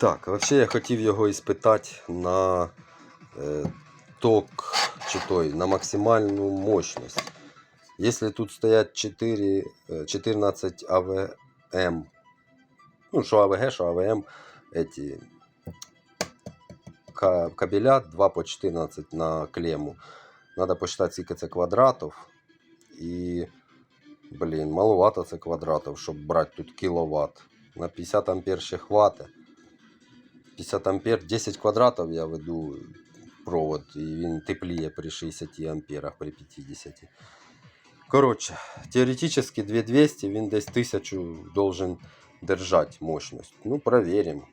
Так, взагалі я хотів його іспитати на е, ток чи той, на максимальну мощність. Якщо тут стоять 4, е, 14 АВМ, ну, що АВГ, що АВМ, эти кабеля 2 по 14 на клемму. Надо посчитать, сколько це квадратів. І, блін, маловато це квадратів, щоб брати тут кіловат. На 50 ампер ще хватить. 50 ампер, 10 квадратів я веду провод, і він тепліє при 60 амперах, при 50. Коротше, теоретично 2200 він десь 1000 должен держать мощность. Ну, проверим.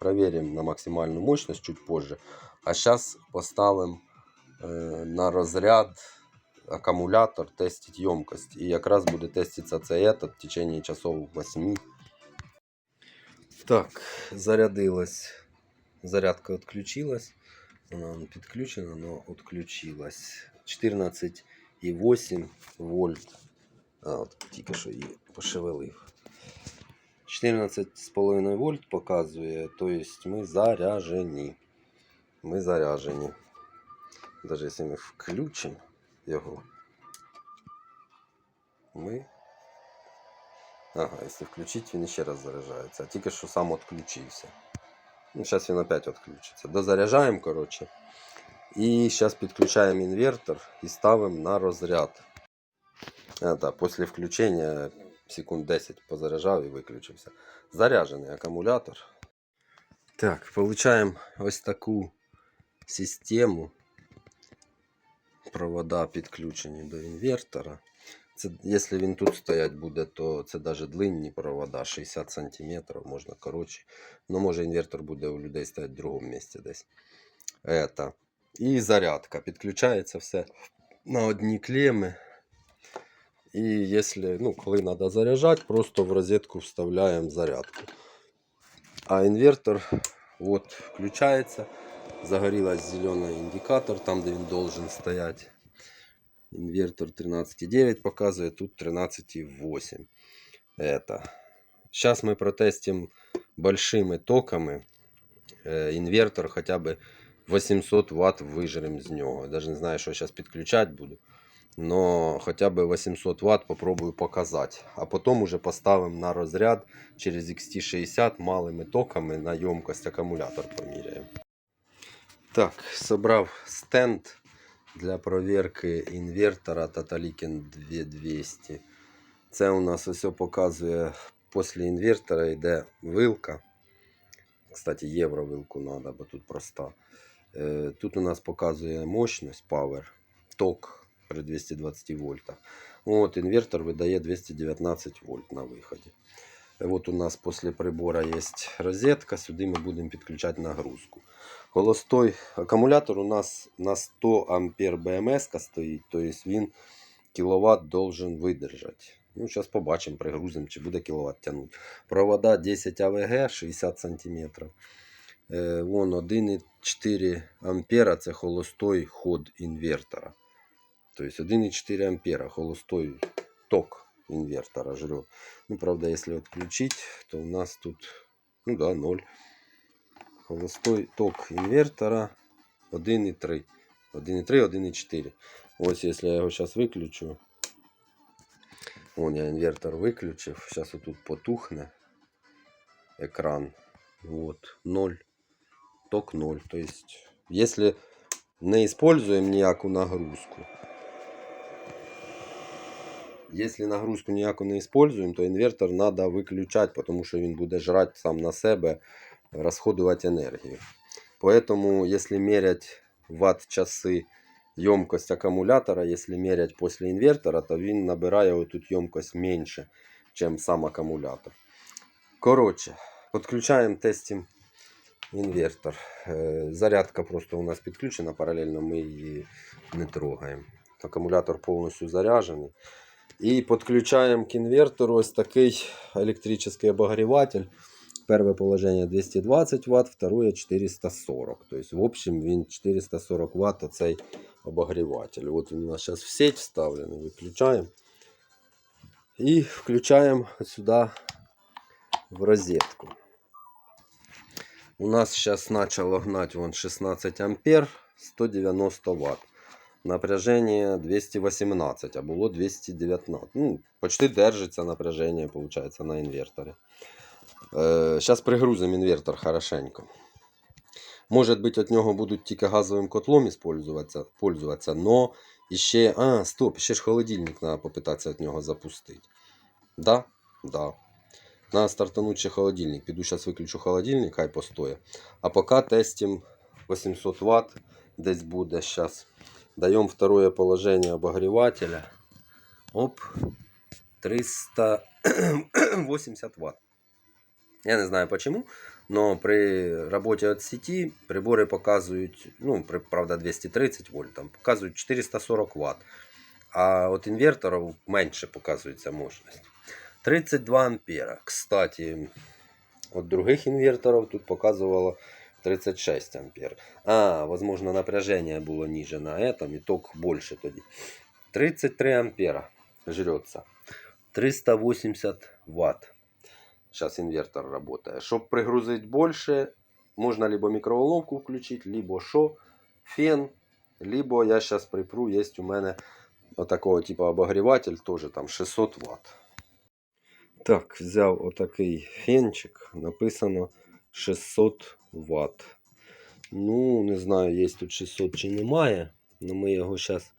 Проверим на максимальну мощность чуть позже. А зараз поставимо е, на розряд акумулятор, тестить ємкость. І якраз буде теститися цей этот в течение часов 8. Так, зарядилась. Зарядка відключилась. Вона вон підключена, но відключилась. 14,8 вольт. А, от тільки що її пошевелив. 14,5 вольт показує, то есть ми заряжені. Ми заряжені. Даже якщо ми включимо його, ми. Ага, якщо включити, він ще раз заряджається. А тільки що сам відключився. Ну, зараз він опять відключиться. Дозаряджаємо, коротше. І зараз підключаємо інвертор і ставимо на розряд. А, так, після включення секунд 10 позаряджав і виключився. Заряджений акумулятор. Так, получаємо ось таку систему. Провода підключені до інвертора. Це, якщо він тут стоять буде, то це навіть длинні провода, 60 см, можна коротше. Ну, може інвертор буде у людей стоять в другому місці десь. Это. І зарядка. Підключається все на одні клеми. І якщо, ну, коли треба заряджати, просто в розетку вставляємо зарядку. А інвертор от, включається. Загорілась зелений індикатор, там де він должен стояти. Інвертор 13,9 показує, тут 13,8. Это. Сейчас мы протестим большими токами э, інвертор хоча б 800 Вт вижрем з нього. Даже не знаю, що зараз підключати буду. Но хоча б 800 Вт попробую показати. А потім уже поставимо на розряд через XT60 малими токами на ємкость акумулятор поміряємо. Так, собрав стенд для проверки інвертора Tataliken 2200. Це у нас ось показує після інвертора йде вилка. Кстати, євро вилку треба, бо тут проста. Е, Тут у нас показує мощність, power, ток при 220 вольтах. От, інвертор видає 219 вольт на виході. Вот у нас после прибора есть розетка, сюди ми будемо підключати нагрузку. Холостой акумулятор у нас на 100 ампер БМС стоїть, тобто він кіловат должен видержати. Ну, зараз побачимо, пригрузимо, чи буде кіловат тягнути. Провода 10 АВГ 60 см. Е, вон 1,4 ампера це холостой ход інвертора. Тобто 1,4 ампера холостой ток инвертора жрет. Ну, правда, если отключить, то у нас тут, ну да, 0. Холостой ток инвертора 1,3. 1,3, 1,4. Ось, если я його зараз виключу. Вон я інвертор виключив. Зараз отут потухне екран. Вот, 0. Ток 0. То есть, если не используем ніяку нагрузку, Если нагрузку ніяку не используем, то інвертор треба виключати, тому що він буде жрати сам на себе, розходувати енергію. Поэтому, если мерять ватт-часи емкость аккумулятора, если мерять после инвертора, то він набирає вот тут емкость меньше, чем сам аккумулятор. Короче, подключаем, тестим інвертор. Е, Зарядка просто у нас підключена, паралельно ми її не трогаємо. Акумулятор повністю заряджений. І підключаємо к інвертору ось такий електричний обогріватель. Перше положення 220 Вт, второе 440. Тобто, в общем, він 440 Вт оцей обогріватель. От він у нас зараз в сеть вставлений. Виключаємо. І включаємо сюди в розетку. У нас сейчас начало гнать вон 16 ампер, 190 ватт. Напряжение 218, а было 219. Ну, почти держится напряжение, получается, на инверторе. Сейчас пригрузим інвертор хорошенько. Может быть, от нього будуть тільки газовим котлом использоваться, пользуватися, но. А, стоп, ще ж холодильник треба попитатися від нього запустити. Да? Да. Надо стартануть ще холодильник. Піду зараз виключу холодильник, хай постоє. А поки тестим 800 Вт десь буде зараз. Даємо второе положение обогревателя. Оп. 380 Вт. Я не знаю почему, но при работе от сети приборы показывают, ну, правда, 230 вольт, там показывают 440 Вт. А от инверторов меньше показывается мощность. 32 ампера. Кстати, от других инверторов тут показывало 36 ампер. А, возможно, напряжение было ниже на этом, и ток больше тоді. 33 ампера жрется. 380 ватт. Сейчас инвертор работает. Чтобы пригрузить больше, можно либо микроволновку включить, либо шо, фен, либо я сейчас припру, есть у вот такого типа обогреватель, тоже там 600 ватт. Так, взяв отакий фенчик, написано 600 Вт. Ну, не знаю, є тут 600 чи немає, але ми його зараз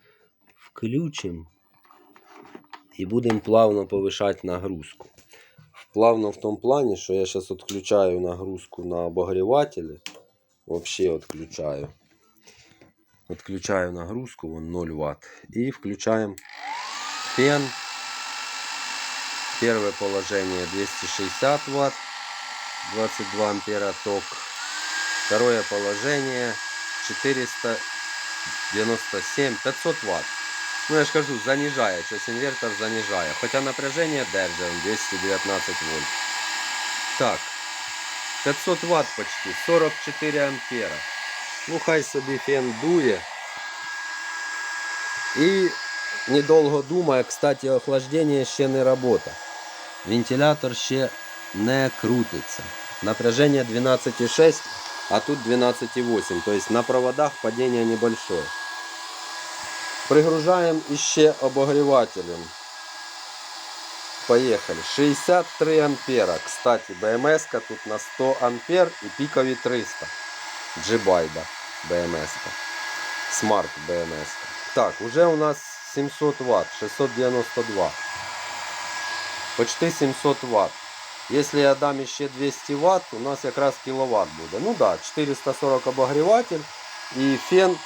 включимо і будемо плавно повишати нагрузку. Плавно в тому плані, що я зараз відключаю нагрузку на обогрівателі. Взагалі відключаю. Відключаю нагрузку, вон 0 Вт. І включаємо фен. Первое положение 260 Вт, 22 ампера ток. Второе положение 497, 500 Вт. Ну я ж кажу, занижає, щось інвертор занижає. Хоча напряження держить, он 219 вольт. Так, 500 Вт почти, 44 ампера. Ну хай собі фен дує. І недовго думає, кстати, охлаждення ще не робота. Вентилятор ще не крутиться. Напряжение 12,6, а тут 12,8. То есть на проводах падение небольшое. Пригружаем еще обогревателем. Поехали. 63 ампера. Кстати, БМС тут на 100 ампер и пиковый 300. Джибайда БМС. Смарт БМС. Так, уже у нас 700 ватт. 692. Почти 700 ватт. Если я дам еще 200 ватт, у нас как раз киловатт будет. Ну да, 440 обогреватель и фен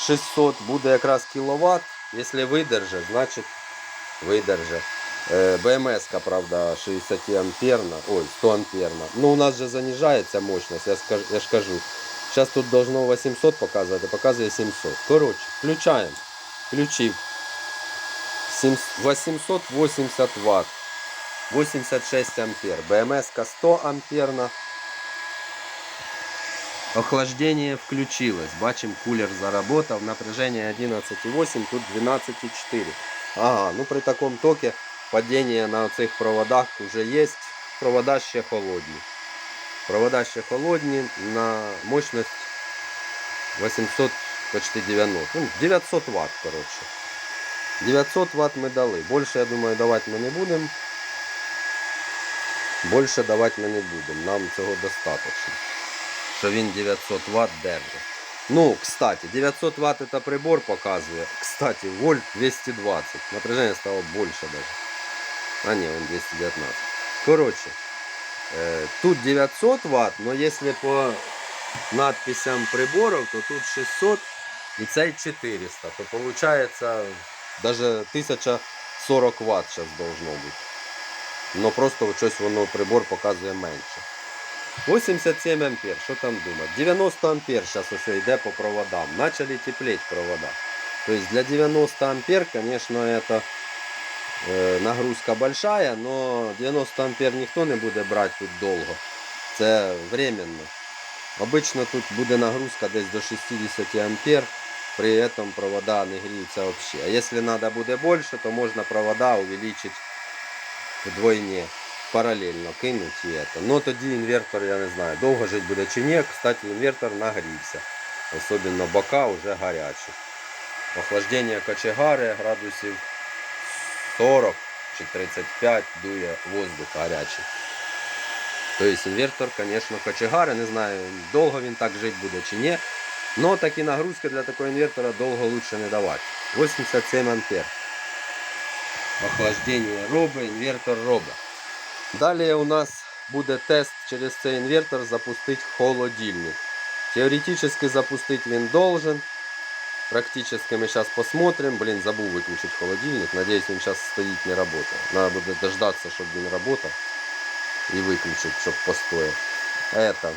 600 буде якраз кіловат. Якщо видержи, значить видержи. Е, БМС, правда, 60 амперна, ой, 100 амперна. Ну, у нас же занижається мощність, я, скажу, я ж кажу. Зараз тут должно 800 показувати, показує 700. Коротше, включаємо. Включив. Сім- 880 Вт. 86 ампер. БМС 100 амперна. Охлаждение включилось. Бачим, кулер заработал. Напряжение 11,8, тут 12,4. Ага, ну при таком токе падение на цих проводах уже есть. Провода ще холодні. Провода ще холодні на мощность 800, почти 90. Ну, 900 Вт, короче. 900 Вт ми дали. Більше, я думаю, давати ми не будемо. Більше давати ми не будемо. Нам цього достатньо. Що він 900 Вт держить. Ну, кстати, 900 Вт это прибор показує. Кстати, вольт 220. Напряжение стало больше даже. А не, он 219. Короче, э, тут 900 Вт, но если по надписям приборов, то тут 600 и цей 400. То получается даже 1040 Вт сейчас должно быть. Но просто вот щось воно прибор показує менше. 87 ампер, що там думати? 90 ампер зараз ось йде по проводам. Начали теплеть провода. То есть для 90 ампер, конечно, это э, нагрузка большая, но 90 ампер ніхто не буде брати тут довго. Це временно. Обично тут буде нагрузка десь до 60 ампер, при этом провода не гріються взагалі. А якщо треба буде більше, то можна провода увеличить вдвойне. паралельно кинуть і это. Ну тоді інвертор, я не знаю, довго жити буде чи ні. Кстати, інвертор нагрівся. Особливо бока вже гарячі. Охлаждення кочегари градусів 40 чи 35 дує воздух гарячий. Тобто інвертор, звісно, кочегари, не знаю, довго він так жити буде чи ні. Но такі нагрузки для такого інвертора довго лучше не давати. 87 ампер. Охлаждення робить, інвертор робить. Далі у нас буде тест через цей інвертор запустити холодильник. Теоретически запустить він должен. Практически мы сейчас посмотрим. Блин, забыл выключить холодильник. Надеюсь, он сейчас стоит, не работает. Надо будет дождаться, чтобы он работал. И выключить, чтобы постоял. Это. м,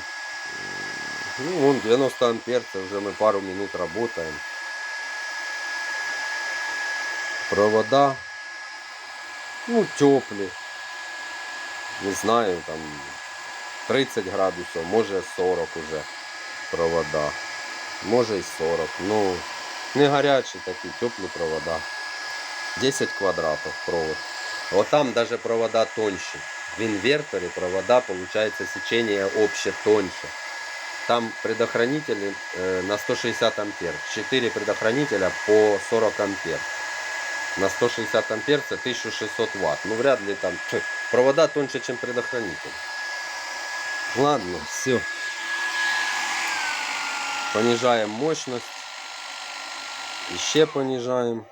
Ну, вон 90 ампер, это уже мы пару минут работаем. Провода. Ну, теплі. Не знаю, там 30 градусів, може 40 уже провода. Може і 40. Ну, не гарячі такі, теплі провода. 10 квадратів провод. Вот там даже провода тоньше. В инверторе провода, получается, сечение обще тоньше. Там предохранители э, на 160 ампер. 4 предохранителя по 40 ампер. На 160 ампер это 1600 ватт. Ну, вряд ли там... Провода тоньше, чем предохранитель. Ладно, все. Понижаем мощность. Еще понижаем.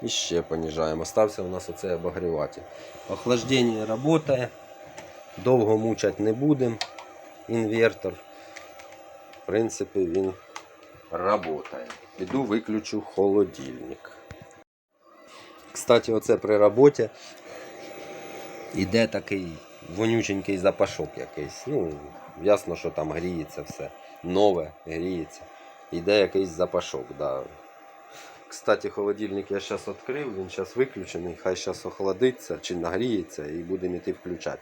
Еще понижаем. Остався у нас оцей обогріватель. Охлаждение работає. Довго мучать не будемо. Інвертор. В принципі, він работає. Піду виключу холодильник. Кстати, оце при роботі іде такий вонюченький запашок якийсь. Ну, ясно, що там гріється все. Нове гріється. Іде якийсь запашок, да. Кстати, холодильник я зараз відкрив, він зараз виключений, хай зараз охладиться чи нагріється і будемо йти включати.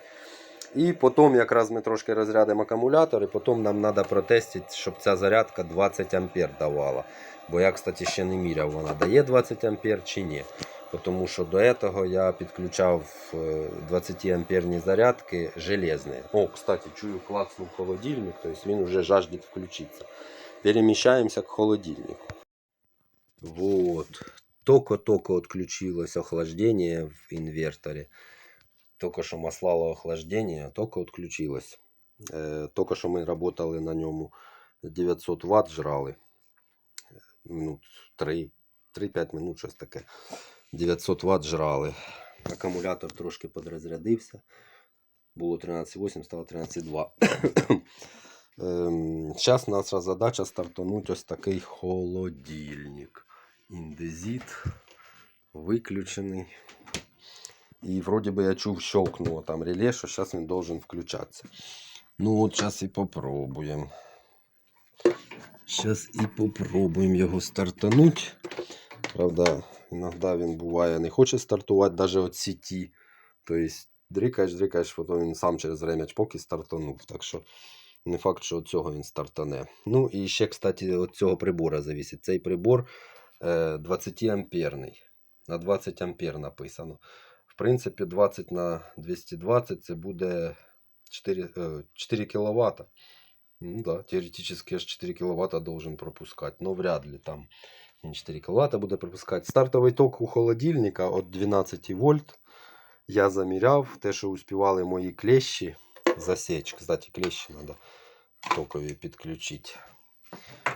І потім якраз ми трошки розрядимо акумулятор, і потім нам треба протестити, щоб ця зарядка 20 ампер давала. Бо я, кстати, ще не міряв, вона дає 20 ампер чи ні. Тому що до цього я підключав е, 20 амперні зарядки железні. О, кстати, чую, клацнув холодильник, тобто він вже жаждет включитися. Переміщаємося к холодильнику. Вот. Только-только отключилось охлаждение в инверторе. Только что маслало охлаждение, только отключилось. Э, только что мы работали на ньому 900 Вт жрали. Минут 3, 3-5 минут щось таке. 900 Вт жрали. Акумулятор трошки подрозрядився. Було 13,8, стало 13,2. Зараз наша задача стартануть ось такий холодильник. Індезіт виключений. І вроді би я чув, щелкнуло там реле, що зараз він должен включатися. Ну от зараз і попробуємо. Зараз і попробуємо його стартануть. Правда, іноді він буває не хоче стартувати навіть від сіті. Тобто дрикаєш, дрикаєш, потім він сам через время чпок і стартанув. Так що не факт, що від цього він стартане. Ну і ще, кстати, від цього прибора зависить. Цей прибор е, 20 амперний. На 20 ампер написано. В принципі, 20 на 220 це буде 4, е, 4 кВт. Ну да, теоретически аж 4 кВт должен пропускать, но вряд ли там 4 кВт буде пропускати. Стартовий ток у холодильника от 12 вольт. Я заміряв те, що успівали мої клещі засечь. Кстати, клещі треба токові підключити.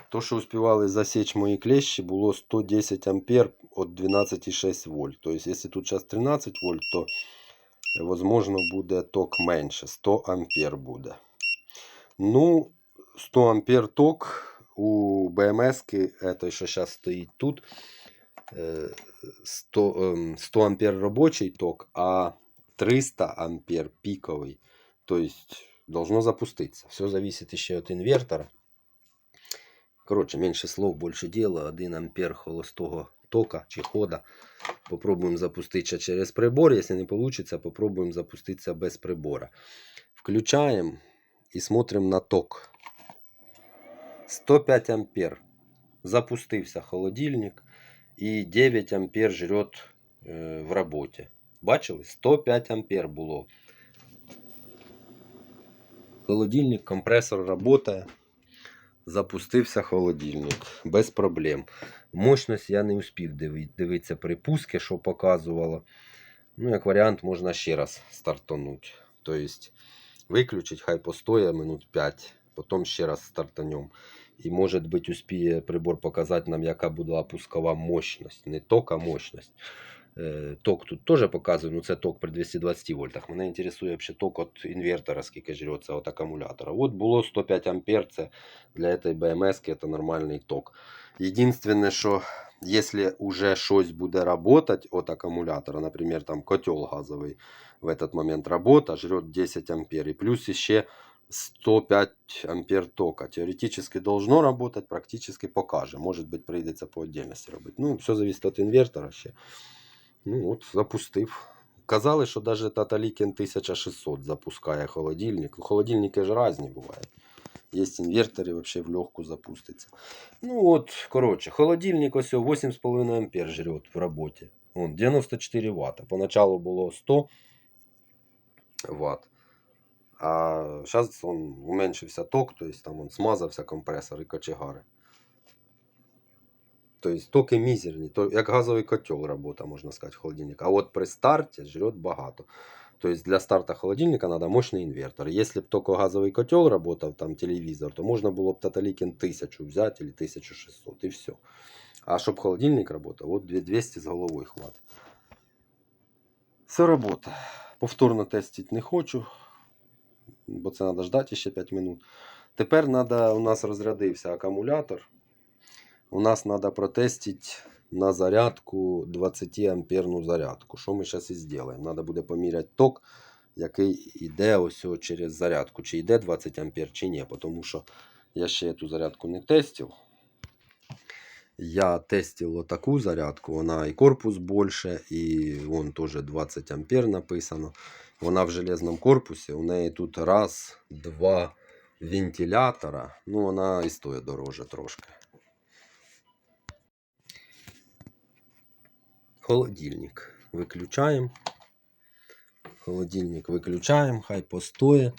То, що успівали засечь мої клещі, було 110 ампер от 12,6 вольт. Тобто, якщо тут зараз 13 вольт, то возможно буде ток менше. 100 ампер буде. Ну, 100 ампер ток у БМС, это що зараз стоїть тут, е, 100, ем, 100 ампер робочий ток, а 300 ампер пиковый. То есть должно запуститься. Все зависит еще от инвертора. Короче, меньше слов, больше дела. 1 ампер холостого тока чи хода. Попробуем запуститься через прибор. Если не получится, попробуем запуститься без прибора. Включаем и смотрим на ток. 105 ампер. Запустився холодильник. И 9 ампер жрет э, в работе. Бачили? 105 ампер було. Холодильник, компресор працює. Запустився холодильник без проблем. Мощність я не успів дивитися припуски, що показувало. Ну, як варіант, можна ще раз стартанути. Тобто виключить, хай постоє минут 5, потім ще раз стартанем. І може бути успіє прибор показати нам, яка була пускова мощність. Не ток, а мощність. Е, Ток тут теж показує, ну це ток при 220 вольтах. Мене інтересує взагалі ток від інвертора, скільки жрется від акумулятора. От було 105 ампер, це для цієї БМС це нормальний ток. Єдине, що якщо вже щось буде працювати від акумулятора, наприклад, там котел газовий в этот момент работа, жрет 10 ампер, и плюс еще 105 ампер тока. Теоретически должно работать, практически покаже. Может быть, прийдеться по отдельности робити. Ну, все зависит від інвертора ще. Ну, от, запустив. Казали, що навіть Таталікен 1600 запускає холодильник. Ну, Холодильники ж різні бувають. Є інвертори, взагалі в легку запуститься. Ну от, коротше, холодильник ось 8,5 ампер жрет в роботі. Он 94 Вт. Поначалу було 100 Вт. А зараз он уменьшився ток, то есть там он смазався компресор і кочегари. Тобто токи мізерні, то як газовий котел робота, можна сказати, холодильник. А от при старті жрет багато. Тобто для старта холодильника надо мощный инвертор. Если бы только газовый котел работал, там телевизор, то можно было бы Таталикин 1000 взять или 1600 и все. А чтобы холодильник работал, вот 200 с головой хват. Все робота. Повторно тестити не хочу, бо це треба ждати ще 5 минут. Тепер надо, у нас розрядився акумулятор. У нас треба протестити на зарядку 20 амперну зарядку. Що ми зараз і зробимо? Треба буде поміряти ток, який йде ось через зарядку. Чи йде 20 ампер, чи ні. Тому що я ще цю зарядку не тестив. Я тестив таку зарядку, вона і корпус більше, і вон теж 20 ампер написано. Вона в железному корпусі. У неї тут раз, два вентилятора. Ну, вона і стоїть дороже трошки. Холодильник виключаємо. Холодильник виключаємо, хай постоє.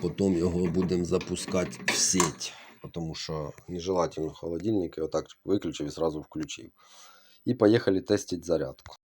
Потім його будемо запускати в сеть. Тому що нежелательно холодильник отак виключив і одразу включив. І поїхали тестити зарядку.